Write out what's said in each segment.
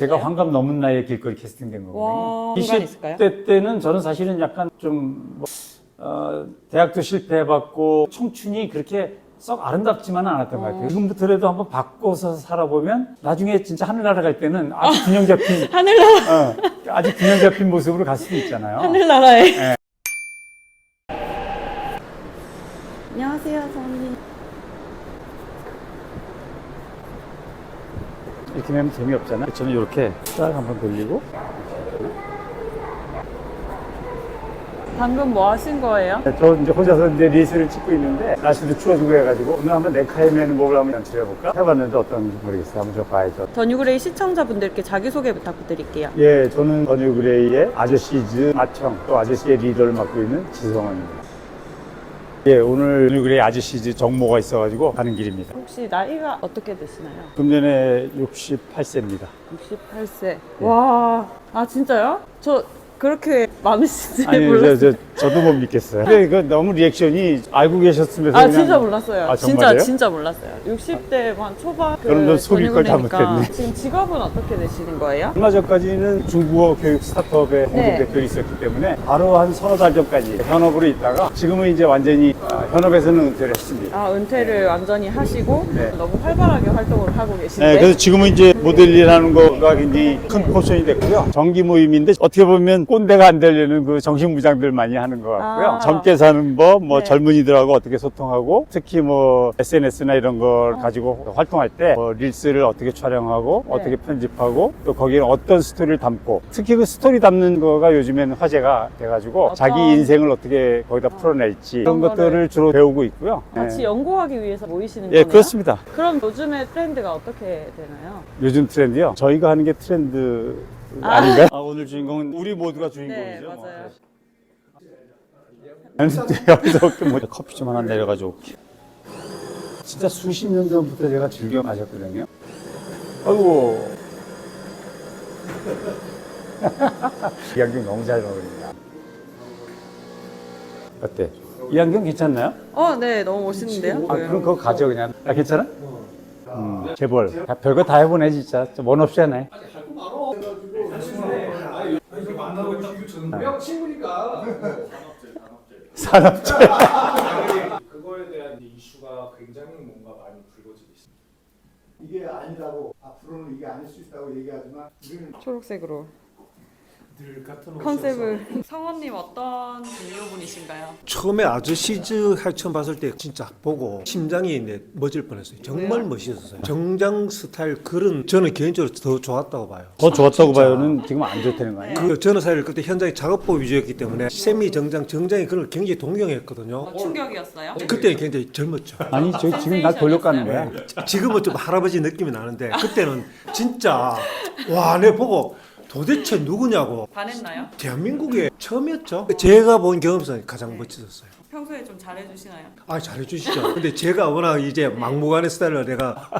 제가 환갑 넘은 나이에 길거리 캐스팅된 거거든요. 와, 20대 공간 있을까요? 때는 저는 사실은 약간 좀, 뭐, 어, 대학도 실패해봤고, 청춘이 그렇게 썩 아름답지만은 않았던 것 같아요. 지금부터라도 한번 바꿔서 살아보면, 나중에 진짜 하늘나라 갈 때는 아주 균형 잡힌, 하늘나라, 어, 아주 균형 잡힌 모습으로 갈 수도 있잖아요. 하늘나라에. 네. 안녕하세요, 선생님. 이렇게 하면 재미없잖아. 저는 이렇게 딱 한번 돌리고, 방금 뭐 하신 거예요? 저 이제 혼자서 이제 리스를 찍고 있는데 날씨도 추워지고 해가지고 오늘 한번 넥타이 매는 법을 한번 연출해볼까? 해봤는데 어떤지 모르겠어요. 한번 좀 봐야죠. 더뉴그레이 시청자분들께 자기소개 부탁드릴게요. 예, 저는 버뉴 그레이의 아저씨즈 아청 또 아저씨의 리더를 맡고 있는 지성원입니다. 예, 오늘 버뉴 그레이 아저씨즈 정모가 있어가지고 가는 길입니다. 혹시 나이가 어떻게 되시나요? 금년에 68세입니다. 68세. 와, 아 진짜요? 저 그렇게 많으신지 아니, 몰랐어요. 저, 저, 저 도 못 믿겠어요. 근데 그 너무 리액션이 알고 계셨으면서 아 진짜 몰랐어요. 아, 진짜? 진짜 몰랐어요. 60대 한 초반 그 그럼 너 속일 걸. 잘못했네. 지금 직업은 어떻게 되시는 거예요? 얼마 전까지는 중국어 교육 스타트업의 공동 네. 있었기 때문에 바로 한 서너 달 전까지 현업으로 있다가 지금은 이제 완전히 아, 현업에서는 은퇴를 했습니다. 아 은퇴를 완전히 하시고 네. 너무 활발하게 활동을 하고 계신데 네, 그래서 지금은 이제 모델이라는 거가 굉장히 큰 포션이 됐고요. 정기 모임인데 어떻게 보면 꼰대가 안 되려는 그 정신무장들 많이 하는 것 같고요. 아. 젊게 사는 법, 뭐 네. 젊은이들하고 어떻게 소통하고 특히 뭐 SNS나 이런 걸 가지고 활동할 때 뭐 릴스를 어떻게 촬영하고 네. 어떻게 편집하고 또 거기에 어떤 스토리를 담고 특히 그 스토리 담는 거가 요즘에는 화제가 돼가지고 어떤- 자기 인생을 어떻게 거기다 풀어낼지 그런 그런 거를 것들을 주로 배우고 있고요. 같이 네. 연구하기 위해서 모이시는 예, 거네요? 그렇습니다. 그럼 요즘의 트렌드가 어떻게 되나요? 요즘 트렌드요? 저희가 하는 게 트렌드 아닌가요? 아, 오늘 주인공은 우리 모두가 주인공이죠. 네, 뭐. 맞아요. 아니, 여기서 그 뭐, 커피 좀 하나 내려가지고 올게. 진짜 수십 년 전부터 제가 즐겨 마셨거든요. 아이고. 이 안경 너무 잘 어울린다. 어때? 이 안경 괜찮나요? 어, 네, 너무 멋있는데요? 아, 그럼 그거 가져 그냥. 아, 괜찮아? 음, 재벌. 야, 별거 다 해보네, 진짜. 원 없이 하네. 형 친구니까. 산업재. 그거에 대한 이슈가 굉장히 뭔가 많이 불거지고 있습니다. 이게 아니라고 앞으로는 이게 아닐 수 있다고 얘기하지만 우리는 초록색으로 늘 같은 컨셉을. 성원님 어떤 동료분이신가요? 처음에 아저씨즈 할 처음 봤을 때 진짜 보고 심장이 내 멎을 뻔했어요. 정말 멋있었어요. 정장 스타일 그런 저는 개인적으로 더 좋았다고 봐요. 더 좋았다고 봐요는 지금 안 좋다는 거 아니에요? 그 저는 사실 그때 현장이 작업복 위주였기 때문에 세미 정장 정장이 그걸 굉장히 동경했거든요. 충격이었어요? 그때는 굉장히 젊었죠. 아니, 저 지금 날 돌려가는 거야. 지금은 좀 할아버지 느낌이 나는데 그때는 진짜 와, 내 보고 도대체 누구냐고 반했나요? 대한민국에 처음이었죠. 제가 본 경험상 가장 멋지셨어요. 평소에 좀 잘해주시나요? 아 잘해주시죠. 근데 제가 워낙 이제 막무가내 스타일로 내가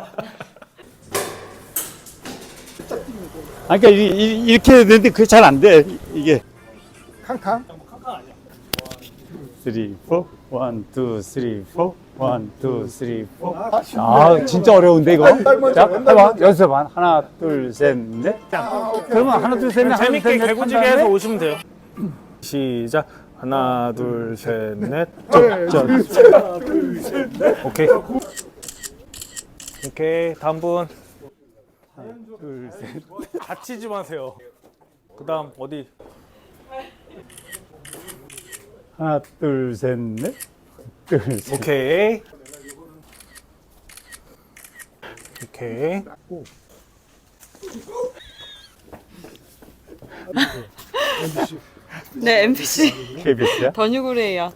아, 그러니까 이- 이- 이렇게 되는데 그게 잘 안 돼. 이게. 캉캉 3, 4, 1, 2, 3, 4, 1, 2, 3, 4. 아, 진짜 어려운데, 이거? 자, 해봐. 연습해봐. 하나, 둘, 셋, 넷. 자, 그러면 하나, 둘, 셋, 넷. 하나, 둘, 셋, 재밌게 넷 개구지게 한 해서 다음에 오시면 돼요. 시작. 하나, 둘, 셋, 넷. 오케이. 오케이. 다음 분. 둘, 셋. 다치지 마세요. 그 다음 어디? 하나, 둘, 셋, 넷. 둘, 셋. 오케이. 오케이. 네, MBC KBS야? 더뉴그레이요.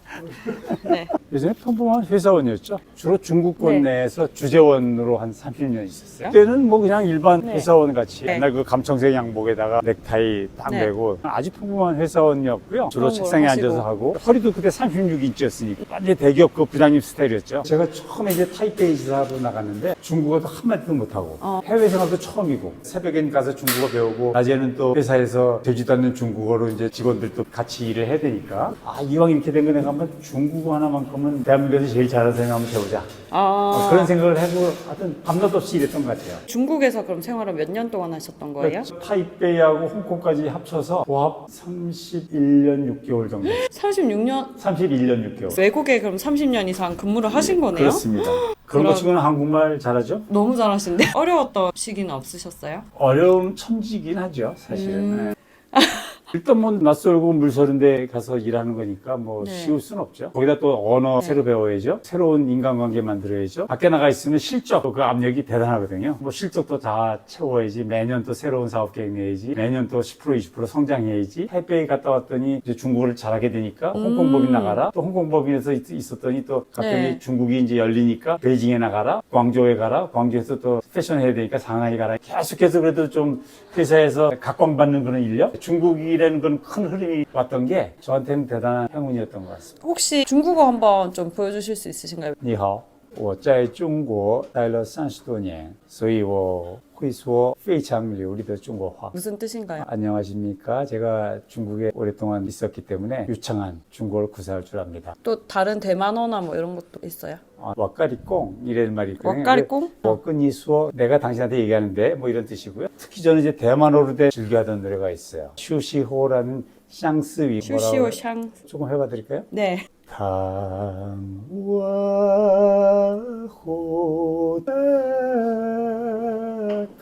네. 예전에 평범한 회사원이었죠. 주로 중국권 네. 내에서 주재원으로 한 30년 있었어요. 그때는 뭐 그냥 일반 네. 회사원 같이 네. 옛날 그 감청색 양복에다가 넥타이 딱 네. 매고 아주 평범한 회사원이었고요. 주로 그런 책상에 하시고. 앉아서 하고 허리도 그때 36인치였으니까 완전 대기업 그 부장님 스타일이었죠. 제가 처음에 이제 타이페이 지사로 나갔는데 중국어도 한마디도 못하고 어. 해외 생활도 처음이고 새벽엔 가서 중국어 배우고 낮에는 또 회사에서 되지도 않는 중국어로 이제 직원들 도 같이 일을 해야 되니까 아 이왕 이렇게 된 거 내가 한번 중국어 하나만큼 그러면 대한민국에서 제일 잘하는 사람이 한번 해보자. 아, 그런 생각을 하고 하여튼 밤낮 없이 일했던 것 같아요. 중국에서 그럼 생활을 몇 년 동안 하셨던 거예요? 타이베이하고 홍콩까지 합쳐서 고합 31년 6개월 정도. 36년 31년 6개월. 외국에 그럼 30년 이상 근무를 하신 거네요? 그렇습니다. 그런 것 그럼- 치고는 한국말 잘하죠? 너무 잘하신데 어려웠던 시기는 없으셨어요? 어려움 천지긴 하죠, 사실은. 음. 네. 일단 뭐 낯설고 물서른데 가서 일하는 거니까 뭐 네. 쉬울 순 없죠. 거기다 또 언어 새로 배워야죠. 새로운 인간관계 만들어야죠. 밖에 나가 있으면 실적 그 압력이 대단하거든요. 뭐 실적도 다 채워야지. 매년 또 새로운 사업 계획 내야지. 매년 또 10% 20% 성장해야지. 타이베이 갔다 왔더니 이제 중국어를 잘하게 되니까 홍콩 법인 나가라. 또 홍콩 법인에서 있- 있었더니 또 갑자기 음. 네. 중국이 이제 열리니까 베이징에 나가라. 광저우에 가라. 광저우에서 또 패션 해야 되니까 상하이 가라. 계속해서 그래도 좀 회사에서 각광받는 그런 인력. 중국이라 는건큰 흐름이 왔던 게 저한테는 대단한 행운이었던 것 같습니다. 혹시 중국어 한번 좀 보여주실 수 있으신가요? 你好，我在中国待了三十多年，所以我会说非常流利的中国话。 무슨 뜻인가요? 안녕하십니까. 제가 중국에 오랫동안 있었기 때문에 유창한 중국어를 구사할 줄 압니다. 또 다른 대만어나 뭐 이런 것도 있어요? 아, 왁가리꽁 이라는 말이 있거든요. 왁가리꽁? 워끈이 수어 내가 당신한테 얘기하는데 뭐 이런 뜻이고요. 특히 저는 이제 대만어로 돼 즐겨하던 노래가 있어요. 슈시호라는 샹스위 슈시오 뭐라고 샹. 조금 해봐 드릴까요? 네. 唐瓦호다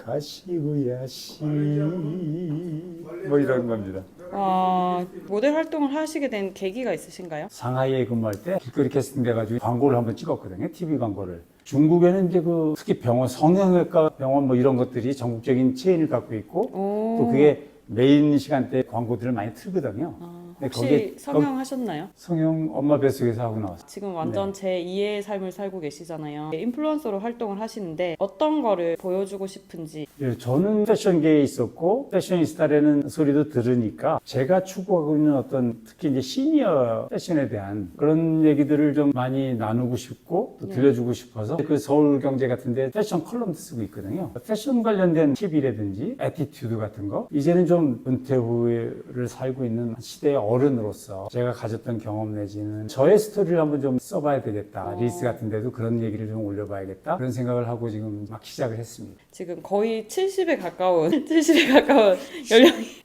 가시구야시 뭐 이런 겁니다. 어, 모델 활동을 하시게 된 계기가 있으신가요? 상하이에 근무할 때 길거리 캐스팅 돼가지고 광고를 한번 찍었거든요. TV 광고를. 중국에는 이제 그 특히 병원, 성형외과 병원 뭐 이런 것들이 전국적인 체인을 갖고 있고 오. 또 그게 메인 시간대 광고들을 많이 틀거든요. 아, 혹시 거기에- 성형하셨나요? 성형 엄마 뱃속에서 하고 나왔어요. 지금 완전 제 2의 삶을 살고 계시잖아요. 인플루언서로 활동을 하시는데 어떤 거를 보여주고 싶은지 예, 저는 패션계에 있었고 패셔니스타라는 소리도 들으니까 제가 추구하고 있는 어떤 특히 이제 시니어 패션에 대한 그런 얘기들을 좀 많이 나누고 싶고 또 네. 들려주고 싶어서 그 서울경제 같은데 패션 컬럼도 쓰고 있거든요. 패션 관련된 팁이라든지 에티튜드 같은 거 이제는 좀 은퇴 후를 살고 있는 시대의 어른 으로서 제가 가졌던 경험 내지는 저의 스토리를 한번 좀 써봐야 되겠다. 어. 리스 같은 데도 그런 얘기를 좀 올려봐야겠다. 그런 생각을 하고 지금 막 시작을 했습니다. 지금 거의 70에 가까운 70에 가까운 연령이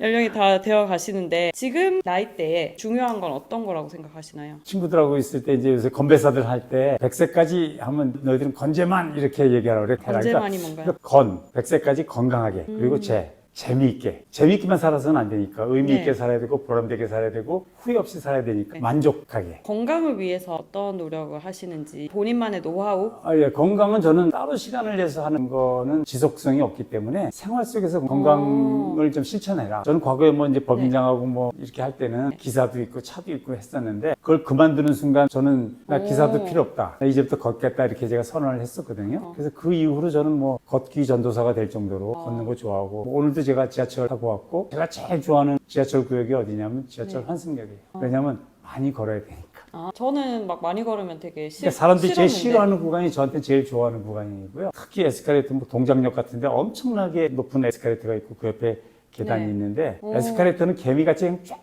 연령이 다 되어 가시는데 지금 나이대에 중요한 건 어떤 거라고 생각하시나요? 친구들하고 있을 때 이제 요새 건배사들 할 때 100세까지 하면 너희들은 건재만 이렇게 얘기하라고 그래. 건재만이 뭔가요? 건, 100세까지 건강하게. 그리고 재, 재미있게. 재미있게만 살아서는 안 되니까 의미 있게 네. 살아야 되고 보람되게 살아야 되고 후회 없이 살아야 되니까 네. 만족하게. 건강을 위해서 어떤 노력을 하시는지 본인만의 노하우 아, 예. 건강은 저는 따로 시간을 내서 하는 거는 지속성이 없기 때문에 생활 속에서 건강을 좀 실천해라. 저는 과거에 뭐 이제 법인장하고 뭐 이렇게 할 때는 기사도 있고 차도 있고 했었는데 그걸 그만두는 순간 저는 나 기사도 오. 필요 없다. 나 이제부터 걷겠다 이렇게 제가 선언을 했었거든요. 그래서 그 이후로 저는 뭐 걷기 전도사가 될 정도로 걷는 거 좋아하고 오늘도 제가 지하철 타고 왔고 제가 제일 좋아하는 지하철 구역이 어디냐면 지하철 네. 환승역이에요. 왜냐면 많이 걸어야 되니까. 아, 저는 막 많이 걸으면 되게 싫, 그러니까 사람들이 제일. 싫어하는 구간이 저한테 제일 좋아하는 구간이고요. 특히 에스카레이터, 뭐 동작역 같은데 엄청나게 높은 에스카레이터가 있고 그 옆에 계단이 네. 있는데 오. 에스카레이터는 개미같이 그냥 쫙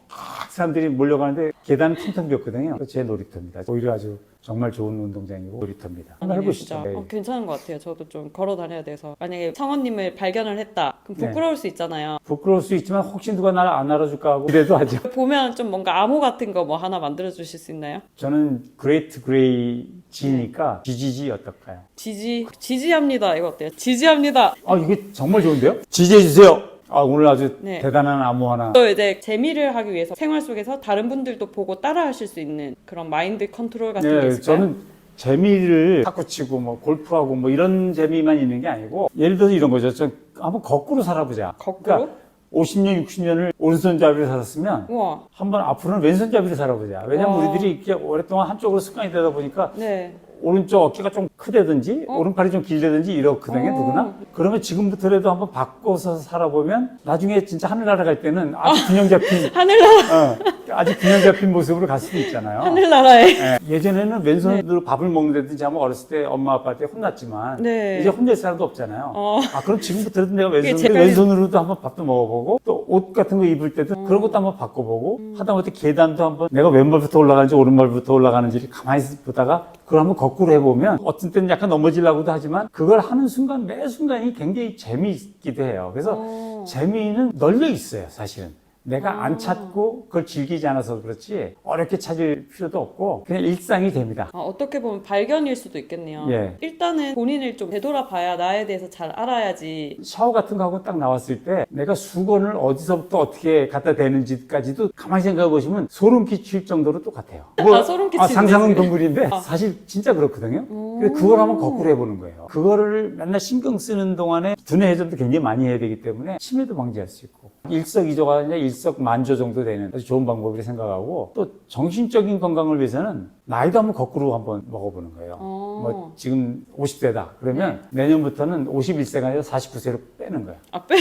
사람들이 몰려가는데 계단은 텅텅 비었거든요. 제 놀이터입니다. 오히려 아주 정말 좋은 운동장이고 놀이터입니다. 한번 아니네, 해보시죠. 진짜. 네. 어, 괜찮은 것 같아요. 저도 좀 걸어 다녀야 돼서 만약에 상원님을 발견을 했다. 그럼 네. 부끄러울 수 있잖아요. 부끄러울 수 있지만 혹시 누가 날 안 알아줄까 하고 그래도 하죠. 보면 좀 뭔가 암호 같은 거 뭐 하나 만들어 주실 수 있나요? 저는 그레이트 그레이 지니까 GGG 어떨까요? 지지 지지합니다. 이거 어때요? 지지합니다. 아 이게 정말 좋은데요? 지지해 주세요. 아 오늘 아주 네. 대단한 암호 하나 또 이제 재미를 하기 위해서 생활 속에서 다른 분들도 보고 따라 하실 수 있는 그런 마인드 컨트롤 같은 게 네, 있을까요? 저는 재미를 탁구 치고 뭐 골프하고 뭐 이런 재미만 있는 게 아니고 예를 들어서 이런 거죠. 좀 한번 거꾸로 살아보자. 거꾸로? 그러니까 50년, 60년을 오른손잡이로 살았으면 우와. 한번 앞으로는 왼손잡이로 살아보자. 왜냐면 와. 우리들이 이렇게 오랫동안 한쪽으로 습관이 되다 보니까 네. 오른쪽 어깨가 좀 크다든지 어? 오른팔이 좀 길다든지 이렇거든요 어. 누구나 그러면 지금부터라도 한번 바꿔서 살아보면 나중에 진짜 하늘나라 갈 때는 아주 균형 잡힌 하늘나라 어, 아주 균형 잡힌 모습으로 갈 수도 있잖아요 하늘나라에 예, 전에는 왼손으로 밥을 먹는다든지 하면 어렸을 때 엄마 아빠한테 혼났지만 네. 이제 혼낼 사람도 없잖아요 어. 아 그럼 지금부터라도 내가 제가 왼손으로도 한번 밥도 먹어보고 또 옷 같은 거 입을 때도 음. 그런 것도 한번 바꿔보고 하다못해 계단도 한번 내가 왼발부터 올라가는지 오른발부터 올라가는지를 가만히 보다가 그걸 한번 거꾸로 해보면 어떤 때는 약간 넘어지려고도 하지만 그걸 하는 순간 매 순간이 굉장히 재미있기도 해요 그래서 어. 재미는 널려 있어요 사실은 내가 아. 안 찾고 그걸 즐기지 않아서 그렇지 어렵게 찾을 필요도 없고 그냥 일상이 됩니다 아, 어떻게 보면 발견일 수도 있겠네요. 예. 일단은 본인을 좀 되돌아봐야 나에 대해서 잘 알아야지. 샤워 같은 거 하고 딱 나왔을 때 내가 수건을 어디서부터 어떻게 갖다 대는지까지도 가만히 생각해 보시면 소름 끼칠 정도로 똑같아요. 아, 소름 끼치는데, 상상은. 동물인데 아. 사실 진짜 그렇거든요. 그걸 한번 거꾸로 해보는 거예요. 그거를 맨날 신경 쓰는 동안에 두뇌 회전도 굉장히 많이 해야 되기 때문에 치매도 방지할 수 있고 일석이조가 아니라 일석만조 정도 되는 아주 좋은 방법이라 생각하고 또 정신적인 건강을 위해서는 나이도 한번 거꾸로 한번 먹어보는 거예요. 어. 뭐 지금 50세다 그러면 내년부터는 51세가 아니라 49세로 빼는 거예요. 아, 빼.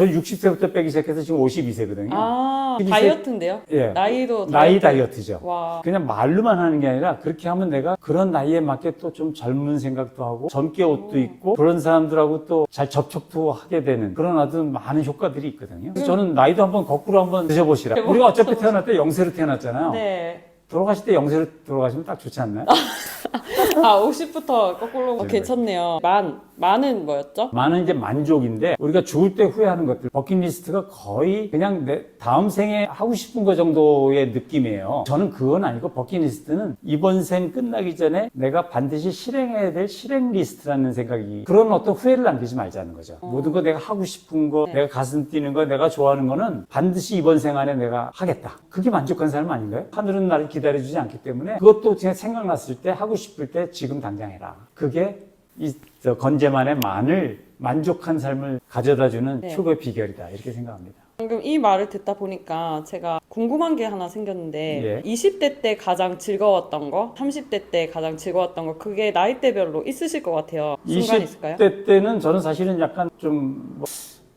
저는 60세부터 빼기 시작해서 지금 52세거든요. 아, 12세? 다이어트인데요? 예. 나이도 나이 다이어트. 다이어트죠. 와. 그냥 말로만 하는 게 아니라 그렇게 하면 내가 그런 나이에 맞게 또 좀 젊은 생각도 하고 젊게 옷도 입고 그런 사람들하고 또 잘 접촉도 하게 되는 그런 아주 많은 효과들이 있거든요. 그래서 저는 나이도 한번 거꾸로 한번 드셔보시라. 우리가 어차피 태어날 때 영세로 태어났잖아요. 네. 돌아가실 때 영세로 돌아가시면 딱 좋지 않나요? 아, 50부터 거꾸로 네. 괜찮네요. 만. 만은 뭐였죠? 많은 이제 만족인데 우리가 죽을 때 후회하는 것들 버킷리스트가 거의 그냥 내 다음 생에 하고 싶은 거 정도의 느낌이에요. 저는 그건 아니고 버킷리스트는 이번 생 끝나기 전에 내가 반드시 실행해야 될 실행 리스트라는 생각이 그런 어떤 후회를 남기지 말자는 거죠. 모든 거 내가 하고 싶은 거, 네. 내가 가슴 뛰는 거, 내가 좋아하는 거는 반드시 이번 생 안에 내가 하겠다. 그게 만족한 사람 아닌가요? 하늘은 나를 기 다려주지 않기 때문에 그것도 그냥 생각났을 때 하고 싶을 때 지금 당장 해라. 그게 이저 건재만의 만을 만족한 삶을 가져다주는 네. 최고의 비결이다 이렇게 생각합니다. 방금 이 말을 듣다 보니까 제가 궁금한 게 하나 생겼는데 예. 20대 때 가장 즐거웠던 거, 30대 때 가장 즐거웠던 거 그게 나이대별로 있으실 것 같아요. 순간 있을까요? 20대 때는 저는 사실은 약간 좀 뭐,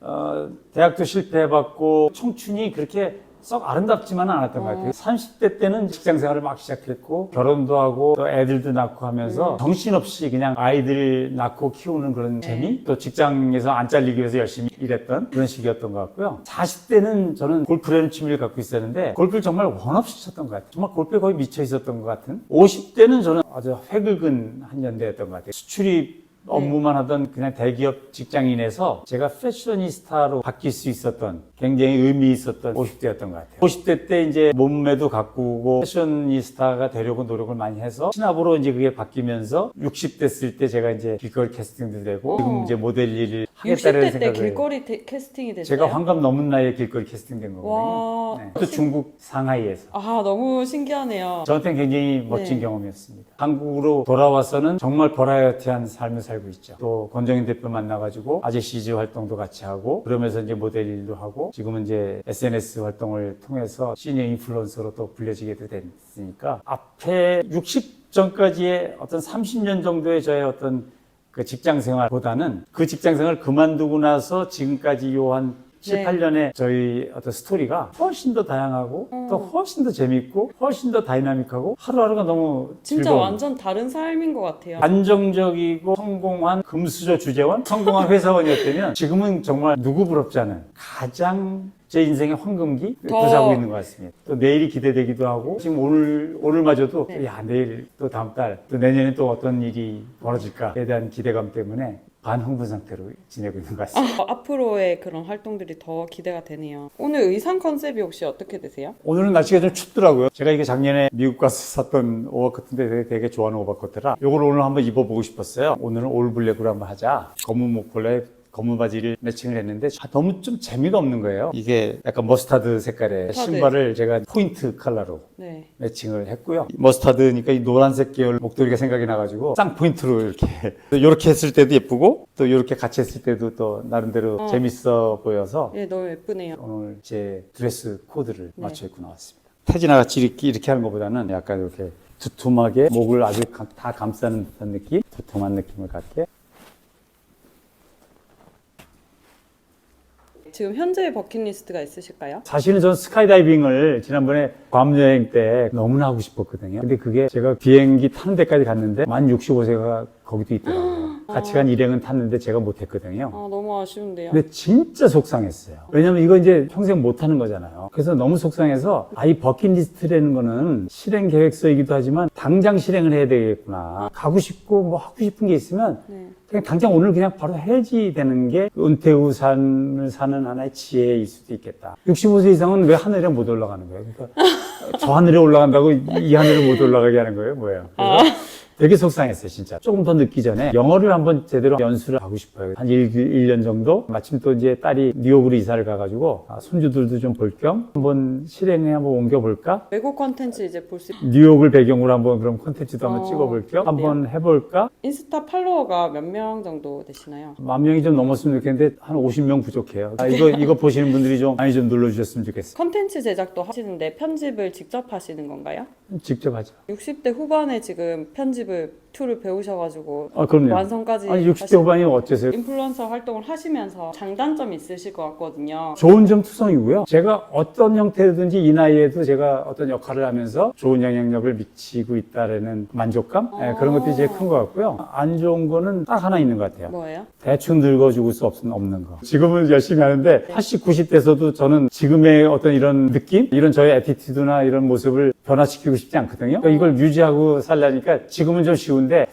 어, 대학도 실패해봤고 청춘이 그렇게 썩 아름답지만은 않았던 것 같아요. 30대 때는 직장 생활을 막 시작했고 결혼도 하고 또 애들도 낳고 하면서 정신없이 그냥 아이들 낳고 키우는 그런 재미 또 직장에서 안 잘리기 위해서 열심히 일했던 그런 시기였던 것 같고요. 40대는 저는 골프라는 취미를 갖고 있었는데 골프를 정말 원 없이 쳤던 것 같아요. 정말 골프에 거의 미쳐 있었던 것 같은. 50대는 저는 아주 회극은 한 연대였던 것 같아요. 수출입 업무만 하던 그냥 대기업 직장인에서 제가 패셔니스타로 바뀔 수 있었던 굉장히 의미 있었던 50대였던 것 같아요. 50대 때 이제 몸매도 가꾸고 패셔니스타가 되려고 노력을 많이 해서 신압으로 이제 그게 바뀌면서 60대 쓸때 제가 이제 길거리 캐스팅도 되고 지금 이제 모델 일을 하겠다는 60대 때 생각을 길거리 테- 캐스팅이 됐어요. 제가 환갑 넘은 나이에 길거리 캐스팅된 거거든요. 와. 네. 또 중국 상하이에서. 아 너무 신기하네요. 저한테는 굉장히 멋진 네. 경험이었습니다. 한국으로 돌아와서는 정말 버라이어티한 삶을 살고 있죠. 또 권정인 대표 만나가지고 아재시즈 활동도 같이 하고 그러면서 이제 모델 일도 하고 지금은 이제 SNS 활동을 통해서 시니어 인플루언서로 또 불려지게 됐으니까 앞에 60 전까지의 어떤 30년 정도의 저의 어떤 그 직장 생활보다는 그 직장 생활 그만두고 나서 지금까지 요한 7, 네. 8년의 저희 어떤 스토리가 훨씬 더 다양하고 또 훨씬 더 재밌고 훨씬 더 다이나믹하고 하루하루가 너무 진짜 즐거운 완전 다른 삶인 것 같아요. 안정적이고 성공한 금수저 주재원, 성공한 회사원이었다면 지금은 정말 누구 부럽지 않은 가장 제 인생의 황금기 더- 구사하고 있는 것 같습니다. 또 내일이 기대되기도 하고 지금 오늘 오늘마저도 네. 야 내일 또 다음 달 또 내년에 또 어떤 일이 벌어질까에 대한 기대감 때문에 반흥분 상태로 지내고 있는 것 같습니다. 어, 앞으로의 그런 활동들이 더 기대가 되네요. 오늘 의상 컨셉이 혹시 어떻게 되세요? 오늘은 날씨가 좀 춥더라고요. 제가 이게 작년에 미국 가서 샀던 오버코트인데 되게, 되게 좋아하는 오버코트라 이걸 오늘 한번 입어보고 싶었어요. 오늘은 올 블랙으로 한번 하자. 검은 목걸레 검은 바지를 매칭을 했는데 아, 너무 좀 재미가 없는 거예요. 이게 약간 머스타드 색깔의 머스타드. 신발을 제가 포인트 컬러로 네. 매칭을 했고요. 이 머스타드니까 이 노란색 계열 목도리가 생각이 나가지고 쌍 포인트로 이렇게 이렇게 했을 때도 예쁘고 또 이렇게 같이 했을 때도 또 나름대로 어. 재밌어 보여서 네, 너무 예쁘네요. 오늘 제 드레스 코드를 네. 맞춰 입고 나왔습니다. 태진아 같이 이렇게, 이렇게 하는 것보다는 약간 이렇게 두툼하게 목을 아주 가- 다 감싸는 듯한 느낌, 두툼한 느낌을 갖게. 지금 현재 버킷리스트가 있으실까요? 사실은 전 스카이다이빙을 지난번에 괌 여행 때 너무나 하고 싶었거든요. 근데 그게 제가 비행기 타는 데까지 갔는데 만 65세가 거기도 있더라고요. 같이 간 일행은 탔는데 제가 못했거든요. 아 너무 아쉬운데요. 근데 진짜 속상했어요. 왜냐면 이거 이제 평생 못 하는 거잖아요. 그래서 너무 속상해서 아, 이 버킷리스트라는 거는 실행 계획서이기도 하지만 당장 실행을 해야 되겠구나. 가고 싶고 뭐 하고 싶은 게 있으면 네. 그냥 당장 오늘 그냥 바로 해야지 되는 게 은퇴 후 삶을 사는 하나의 지혜일 수도 있겠다. 65세 이상은 왜 하늘에 못 올라가는 거예요? 그러니까 저 하늘에 올라간다고 이 하늘을 못 올라가게 하는 거예요? 뭐예요? 그래서 되게 속상했어요, 진짜. 조금 더 늦기 전에 영어를 한번 제대로 연수를 하고 싶어요. 한 1, 년 정도? 마침 또 이제 딸이 뉴욕으로 이사를 가가지고 아, 손주들도 좀 볼 겸 한번 실행에 한번 옮겨볼까? 외국 컨텐츠 이제 볼수 뉴욕을 배경으로 한번 그럼 콘텐츠도 한번 어, 찍어볼 겸? 한번 해볼까? 인스타 팔로워가 몇 명 정도 되시나요? 만 명이 좀 넘었으면 좋겠는데 한 50명 부족해요. 아, 이거 이거 보시는 분들이 좀 많이 좀 눌러주셨으면 좋겠어요. 컨텐츠 제작도 하시는데 편집을 직접 하시는 건가요? 직접 하죠. 60대 후반에 지금 편집을 툴을 배우셔가지고 아 그럼요. 완성까지 아니 60대 하시- 후반이 어째서요? 인플루언서 활동을 하시면서 장단점이 있으실 것 같거든요. 좋은 점 투성이고요. 제가 어떤 형태든지 이 나이에도 제가 어떤 역할을 하면서 좋은 영향력을 미치고 있다라는 만족감 예, 그런 것들이 제일 큰 것 같고요. 안 좋은 거는 딱 하나 있는 것 같아요. 뭐예요? 대충 늙어 죽을 수 없는, 없는 거. 지금은 열심히 하는데 80, 90대에서도 저는 지금의 어떤 이런 느낌, 이런 저의 애티튜드나 이런 모습을 변화시키고 싶지 않거든요. 그러니까 이걸 유지하고 살려니까 지금은 좀 쉬운 데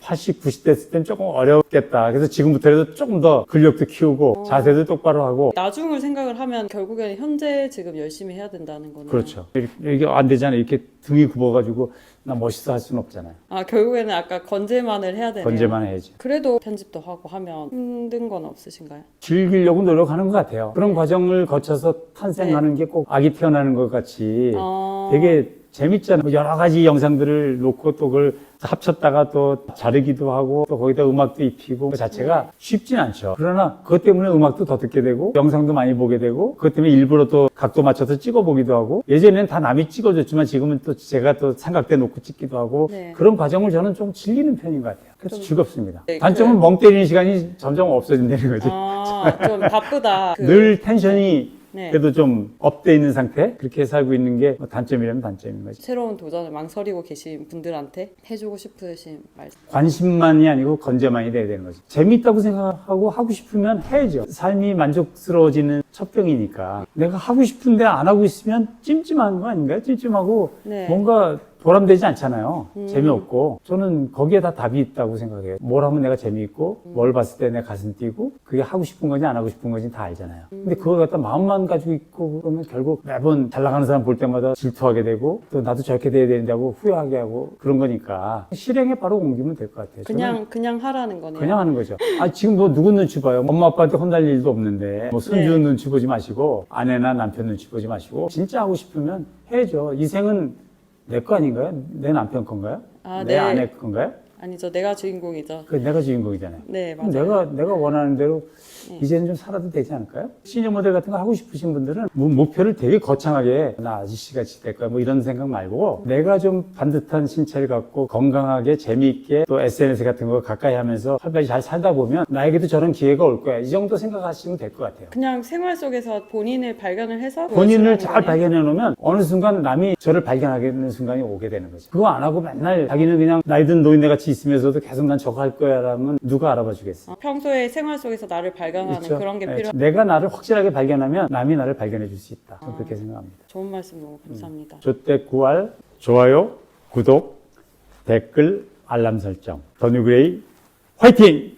80, 90대 했을 땐 조금 어렵겠다. 그래서 지금부터라도 조금 더 근력도 키우고 자세도 똑바로 하고 나중을 생각을 하면 결국에는 현재 지금 열심히 해야 된다는 거는 그렇죠. 이렇게, 이게 안 되잖아요. 이렇게 등이 굽어가지고 나 멋있어 할 수는 없잖아요. 아 결국에는 아까 건재만을 해야 되네요. 건재만 해야지. 그래도 편집도 하고 하면 힘든 건 없으신가요? 즐기려고 노력하는 것 같아요. 그런 과정을 거쳐서 탄생하는 게 꼭 아기 태어나는 것 같이 아, 되게 재밌잖아요. 뭐 여러 가지 영상들을 놓고 또 그걸 합쳤다가 또 자르기도 하고 또 거기다 음악도 입히고 그 자체가 쉽진 않죠. 그러나 그것 때문에 음악도 더 듣게 되고 영상도 많이 보게 되고 그것 때문에 일부러 또 각도 맞춰서 찍어보기도 하고 예전에는 다 남이 찍어줬지만 지금은 또 제가 또 삼각대 놓고 찍기도 하고 네. 그런 과정을 저는 좀 즐기는 편인 것 같아요. 그래서 즐겁습니다. 네, 단점은 멍 때리는 시간이 점점 없어진다는 거지. 아, 좀 바쁘다. 그, 늘 텐션이 네. 그래도 좀 업돼 있는 상태 그렇게 살고 있는 게뭐 단점이라면 단점인 거지. 새로운 도전을 망설이고 계신 분들한테 해주고 싶으신 말씀. 관심만이 아니고 건재만이 돼야 되는 거지. 재밌다고 생각하고 하고 싶으면 해야죠. 삶이 만족스러워지는 첫 병이니까. 내가 하고 싶은데 안 하고 있으면 찜찜한 거 아닌가요? 찜찜하고 네. 뭔가 보람되지 않잖아요. 음. 재미없고. 저는 거기에 다 답이 있다고 생각해요. 뭘 하면 내가 재미있고, 음. 뭘 봤을 때 내 가슴 뛰고, 그게 하고 싶은 건지 안 하고 싶은 건지 다 알잖아요. 음. 근데 그걸 갖다 마음만 가지고 있고 그러면 결국 매번 잘 나가는 사람 볼 때마다 질투하게 되고, 또 나도 저렇게 돼야 된다고 후회하게 하고 그런 거니까 실행에 바로 옮기면 될 것 같아요. 그냥 그냥 하라는 거네요. 그냥 하는 거죠. 아, 지금 뭐 누구 눈치 봐요? 엄마 아빠한테 혼날 일도 없는데, 뭐 손주 네. 눈치 보지 마시고, 아내나 남편 눈치 보지 마시고, 진짜 하고 싶으면 해야죠. 이 생은 내 거 아닌가요? 내 남편 건가요? 아, 내 네. 아내 건가요? 아니죠. 내가 주인공이죠. 그 내가 주인공이잖아요. 네, 그럼 맞아요. 내가 내가 원하는 대로 네. 이제는 좀 살아도 되지 않을까요? 시니어 모델 같은 거 하고 싶으신 분들은 뭐 목표를 되게 거창하게 나 아저씨 같이 될 거야 뭐 이런 생각 말고 내가 좀 반듯한 신체를 갖고 건강하게 재미있게 또 SNS 같은 거 가까이 하면서 활발히 잘 살다 보면 나에게도 저런 기회가 올 거야 이 정도 생각하시면 될 것 같아요. 그냥 생활 속에서 본인을 발견을 해서 본인을 잘. 발견해 놓으면 어느 순간 남이 저를 발견하게 되는 순간이 오게 되는 거죠. 그거 안 하고 맨날 자기는 그냥 나이 든 노인네 같이 있으면서도 계속 난 저거 할 거야 라면 누가 알아봐 주겠어. 어, 평소에 생활 속에서 나를 발견 하는 그렇죠. 그런 게 네, 필요. 내가 나를 확실하게 발견하면 남이 나를 발견해 줄 수 있다. 저는 그렇게 생각합니다. 좋은 말씀 너무 감사합니다. 조태 구알, 좋아요, 구독, 댓글, 알람 설정. 더뉴그레이 화이팅!